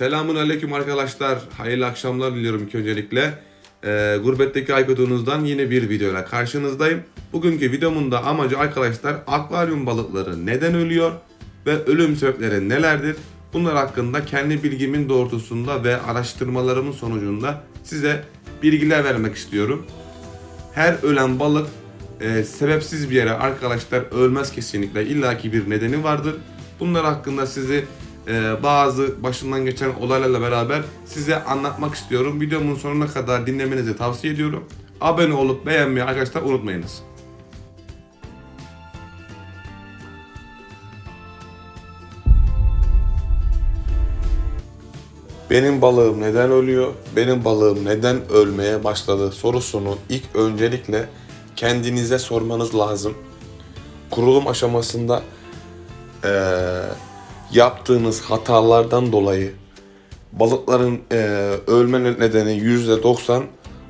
Selamun aleyküm arkadaşlar. Hayırlı akşamlar diliyorum ilk öncelikle. Ee, gurbetteki Aykut'unuzdan yine bir videoyla karşınızdayım. Bugünkü videomun da amacı arkadaşlar akvaryum balıkları neden ölüyor ve ölüm sebepleri nelerdir? Bunlar hakkında kendi bilgimin doğrultusunda ve araştırmalarımın sonucunda size bilgiler vermek istiyorum. Her ölen balık e, sebepsiz bir yere arkadaşlar ölmez kesinlikle. illaki bir nedeni vardır. Bunlar hakkında sizi e, bazı başından geçen olaylarla beraber size anlatmak istiyorum. Videomun sonuna kadar dinlemenizi tavsiye ediyorum. Abone olup beğenmeyi arkadaşlar unutmayınız. Benim balığım neden ölüyor? Benim balığım neden ölmeye başladı sorusunu ilk öncelikle kendinize sormanız lazım. Kurulum aşamasında eee, yaptığınız hatalardan dolayı balıkların eee, ölme nedeni %90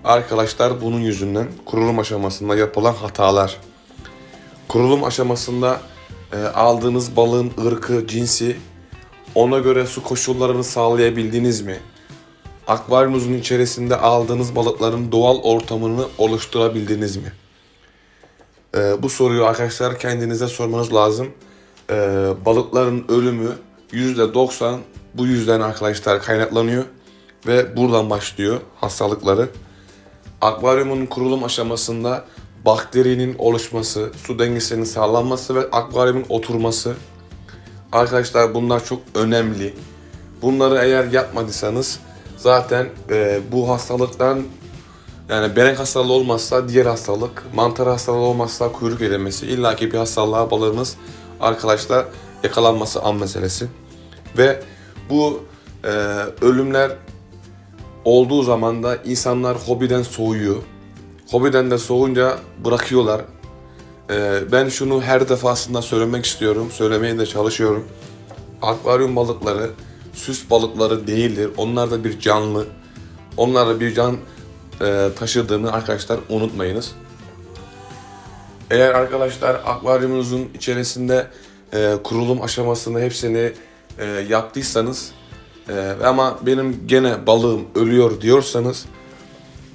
arkadaşlar bunun yüzünden kurulum aşamasında yapılan hatalar. Kurulum aşamasında eee, aldığınız balığın ırkı, cinsi ona göre su koşullarını sağlayabildiniz mi? Akvaryumunuzun içerisinde aldığınız balıkların doğal ortamını oluşturabildiniz mi? Ee, bu soruyu arkadaşlar kendinize sormanız lazım. Ee, balıkların ölümü %90 bu yüzden arkadaşlar kaynaklanıyor ve buradan başlıyor hastalıkları. Akvaryumun kurulum aşamasında bakterinin oluşması, su dengesinin sağlanması ve akvaryumun oturması Arkadaşlar bunlar çok önemli. Bunları eğer yapmadıysanız zaten e, bu hastalıktan yani benek hastalığı olmazsa diğer hastalık, mantar hastalığı olmazsa kuyruk erimesi, illaki bir hastalığa balığınız arkadaşlar yakalanması an meselesi. Ve bu e, ölümler olduğu zaman da insanlar hobiden soğuyor. Hobiden de soğunca bırakıyorlar. Ee, ben şunu her defasında söylemek istiyorum. Söylemeye de çalışıyorum. Akvaryum balıkları süs balıkları değildir. Onlar da bir canlı. Onlar da bir can e, taşıdığını arkadaşlar unutmayınız. Eğer arkadaşlar akvaryumunuzun içerisinde e, kurulum aşamasında hepsini e, yaptıysanız e, ama benim gene balığım ölüyor diyorsanız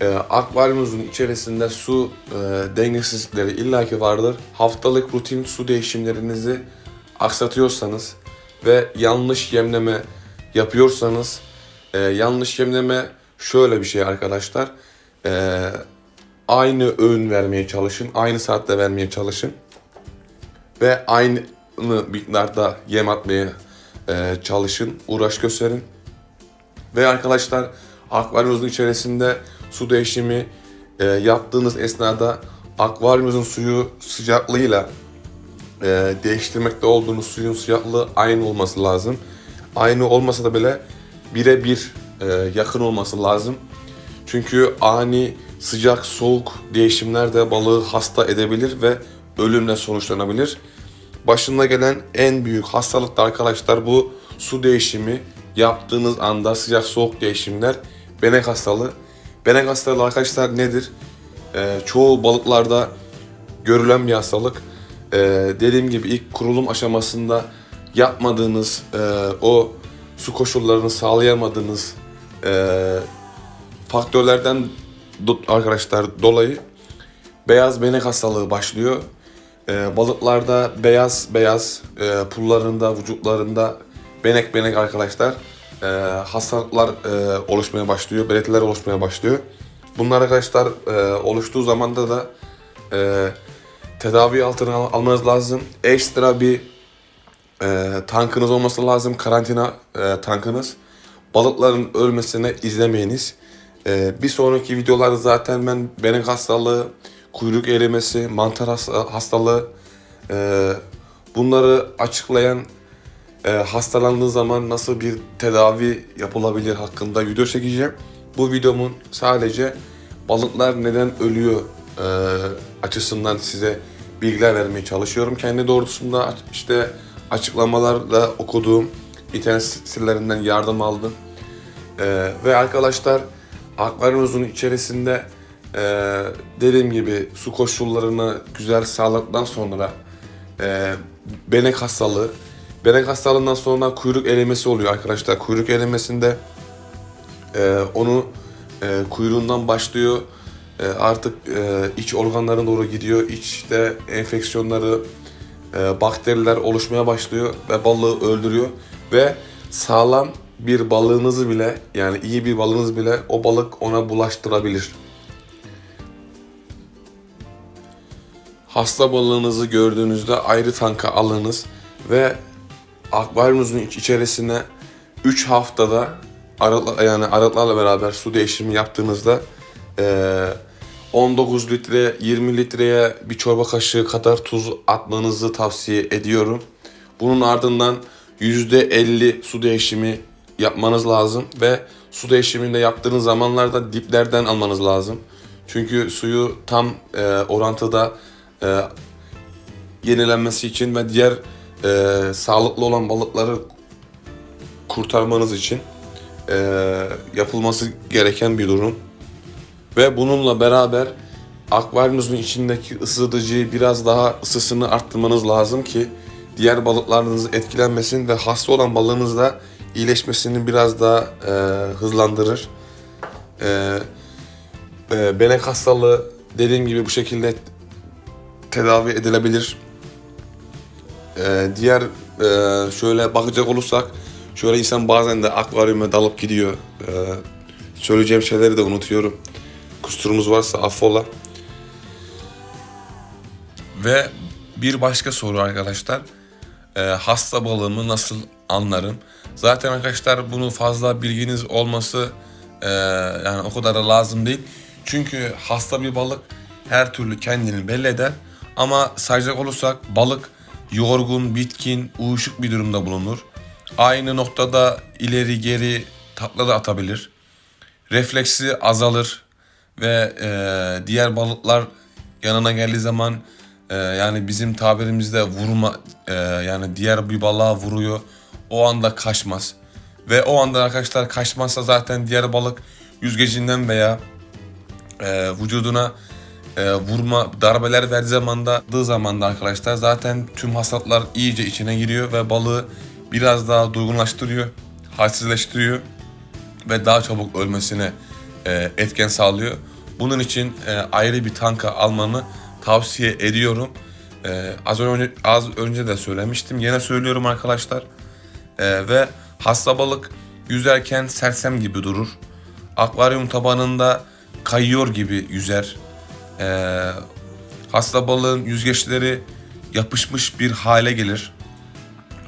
e, akvaryumunuzun içerisinde su e, dengesizlikleri illaki vardır. Haftalık rutin su değişimlerinizi aksatıyorsanız ve yanlış yemleme yapıyorsanız e, yanlış yemleme şöyle bir şey arkadaşlar. E, aynı öğün vermeye çalışın, aynı saatte vermeye çalışın ve aynı miktarda yem atmaya e, çalışın, uğraş gösterin. Ve arkadaşlar akvaryumunuzun içerisinde su değişimi e, yaptığınız esnada akvaryumunuzun suyu sıcaklığıyla e, değiştirmekte olduğunuz suyun sıcaklığı aynı olması lazım. Aynı olmasa da bile birebir e, yakın olması lazım. Çünkü ani sıcak soğuk değişimler de balığı hasta edebilir ve ölümle sonuçlanabilir. Başına gelen en büyük hastalık da arkadaşlar bu su değişimi yaptığınız anda sıcak soğuk değişimler benek hastalığı. Benek hastalığı arkadaşlar nedir? Ee, çoğu balıklarda görülen bir hastalık. Ee, dediğim gibi ilk kurulum aşamasında yapmadığınız e, o su koşullarını sağlayamadığınız e, faktörlerden arkadaşlar dolayı beyaz benek hastalığı başlıyor. Ee, balıklarda beyaz beyaz e, pullarında, vücutlarında benek benek arkadaşlar e, hastalıklar e, oluşmaya başlıyor, belirtiler oluşmaya başlıyor. Bunlar arkadaşlar e, oluştuğu zamanda da e, tedavi altına al- almanız lazım. Ekstra bir e, tankınız olması lazım, karantina e, tankınız. Balıkların ölmesine izlemeyiniz. E, bir sonraki videolarda zaten ben benek hastalığı, kuyruk erimesi, mantar hasta- hastalığı e, bunları açıklayan e, hastalandığı zaman nasıl bir tedavi yapılabilir hakkında video çekeceğim. Bu videomun sadece balıklar neden ölüyor e, açısından size bilgiler vermeye çalışıyorum. Kendi doğrultusunda işte açıklamalarda okuduğum internet sitelerinden yardım aldım. E, ve arkadaşlar akvaryumunuzun içerisinde e, dediğim gibi su koşullarını güzel sağladıktan sonra e, benek hastalığı Benek hastalığından sonra kuyruk erimesi oluyor arkadaşlar. Kuyruk erimesinde e, onu e, kuyruğundan başlıyor. E, artık e, iç organlarına doğru gidiyor. İçte enfeksiyonları, e, bakteriler oluşmaya başlıyor ve balığı öldürüyor. Ve sağlam bir balığınızı bile yani iyi bir balığınız bile o balık ona bulaştırabilir. Hasta balığınızı gördüğünüzde ayrı tanka alınız ve akvaryumunuzun iç- içerisine 3 haftada aralıkla, yani aralıklarla beraber su değişimi yaptığınızda eee, 19 litre 20 litreye bir çorba kaşığı kadar tuz atmanızı tavsiye ediyorum. Bunun ardından %50 su değişimi yapmanız lazım ve su değişiminde yaptığınız zamanlarda diplerden almanız lazım. Çünkü suyu tam e, orantıda e, yenilenmesi için ve diğer e, sağlıklı olan balıkları kurtarmanız için e, yapılması gereken bir durum. Ve bununla beraber akvaryumunuzun içindeki ısıtıcıyı biraz daha ısısını arttırmanız lazım ki diğer balıklarınız etkilenmesin ve hasta olan balığınız da iyileşmesini biraz daha e, hızlandırır. E, e, benek hastalığı dediğim gibi bu şekilde tedavi edilebilir. E, diğer e, şöyle bakacak olursak şöyle insan bazen de akvaryuma dalıp gidiyor. E, söyleyeceğim şeyleri de unutuyorum. Kusurumuz varsa affola. Ve bir başka soru arkadaşlar. E, hasta balığımı nasıl anlarım? Zaten arkadaşlar bunu fazla bilginiz olması e, yani o kadar da lazım değil. Çünkü hasta bir balık her türlü kendini belli eder. Ama sayacak olursak balık yorgun, bitkin, uyuşuk bir durumda bulunur. Aynı noktada ileri geri takla da atabilir. Refleksi azalır ve e, diğer balıklar yanına geldiği zaman e, yani bizim tabirimizde vurma e, yani diğer bir balığa vuruyor. O anda kaçmaz. Ve o anda arkadaşlar kaçmazsa zaten diğer balık yüzgecinden veya e, vücuduna e, vurma darbeler verdiği zamanda zamanda arkadaşlar zaten tüm hastalıklar iyice içine giriyor ve balığı biraz daha durgunlaştırıyor, halsizleştiriyor ve daha çabuk ölmesine e, etken sağlıyor. Bunun için e, ayrı bir tanka almanı tavsiye ediyorum. E, az önce az önce de söylemiştim. Yine söylüyorum arkadaşlar. E, ve hasta balık yüzerken sersem gibi durur. Akvaryum tabanında kayıyor gibi yüzer. E, hasta balığın yüzgeçleri yapışmış bir hale gelir.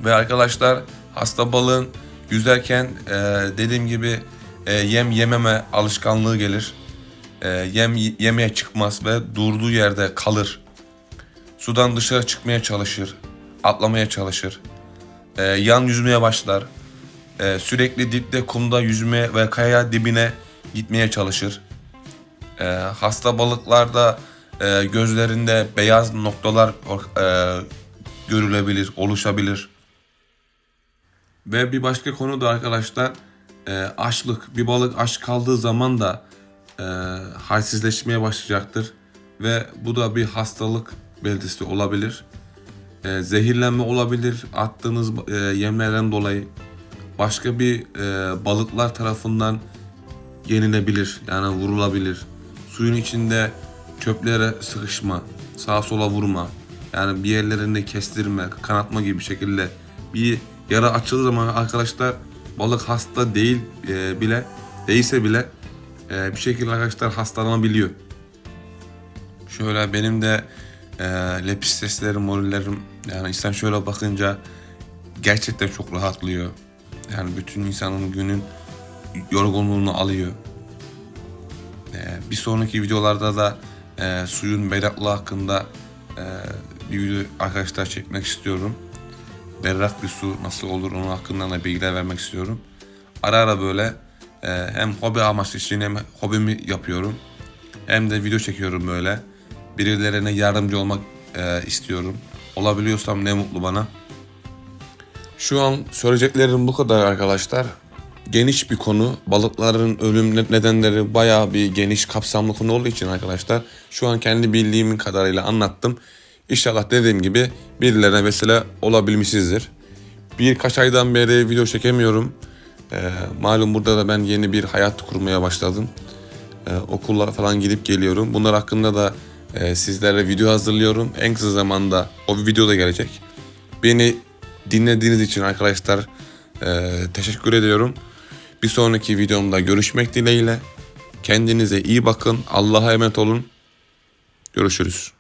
Ve arkadaşlar hasta balığın yüzerken e, dediğim gibi e, yem yememe alışkanlığı gelir. E, yem yemeye çıkmaz ve durduğu yerde kalır. Sudan dışarı çıkmaya çalışır. Atlamaya çalışır. E, yan yüzmeye başlar. E, sürekli dipte kumda yüzmeye ve kaya dibine gitmeye çalışır. E, hasta balıklarda e, gözlerinde beyaz noktalar e, görülebilir, oluşabilir. Ve bir başka konu da arkadaşlar e, açlık. Bir balık aç kaldığı zaman da e, halsizleşmeye başlayacaktır. Ve bu da bir hastalık belirtisi olabilir. E, zehirlenme olabilir attığınız e, yemlerden dolayı. Başka bir e, balıklar tarafından yenilebilir yani vurulabilir. Suyun içinde çöplere sıkışma, sağa sola vurma, yani bir yerlerini kestirme, kanatma gibi şekilde bir yara açıldığı zaman arkadaşlar balık hasta değil e, bile değilse bile e, bir şekilde arkadaşlar hastalanabiliyor. Şöyle benim de e, lepisteslerim, morillerim yani insan şöyle bakınca gerçekten çok rahatlıyor. Yani bütün insanın günün yorgunluğunu alıyor. Ee, bir sonraki videolarda da e, suyun berraklığı hakkında e, bir video arkadaşlar çekmek istiyorum. Berrak bir su nasıl olur onun hakkında da bilgiler vermek istiyorum. Ara ara böyle e, hem hobi amaçlı için hem hobimi yapıyorum. Hem de video çekiyorum böyle. Birilerine yardımcı olmak e, istiyorum. Olabiliyorsam ne mutlu bana. Şu an söyleyeceklerim bu kadar arkadaşlar. Geniş bir konu. Balıkların ölüm ne- nedenleri bayağı bir geniş kapsamlı konu olduğu için arkadaşlar. Şu an kendi bildiğim kadarıyla anlattım. İnşallah dediğim gibi birilerine vesile olabilmişizdir. Birkaç aydan beri video çekemiyorum. Ee, malum burada da ben yeni bir hayat kurmaya başladım. Ee, okula falan gidip geliyorum. Bunlar hakkında da e, sizlerle video hazırlıyorum. En kısa zamanda o video da gelecek. Beni dinlediğiniz için arkadaşlar e, teşekkür ediyorum. Bir sonraki videomda görüşmek dileğiyle. Kendinize iyi bakın. Allah'a emanet olun. Görüşürüz.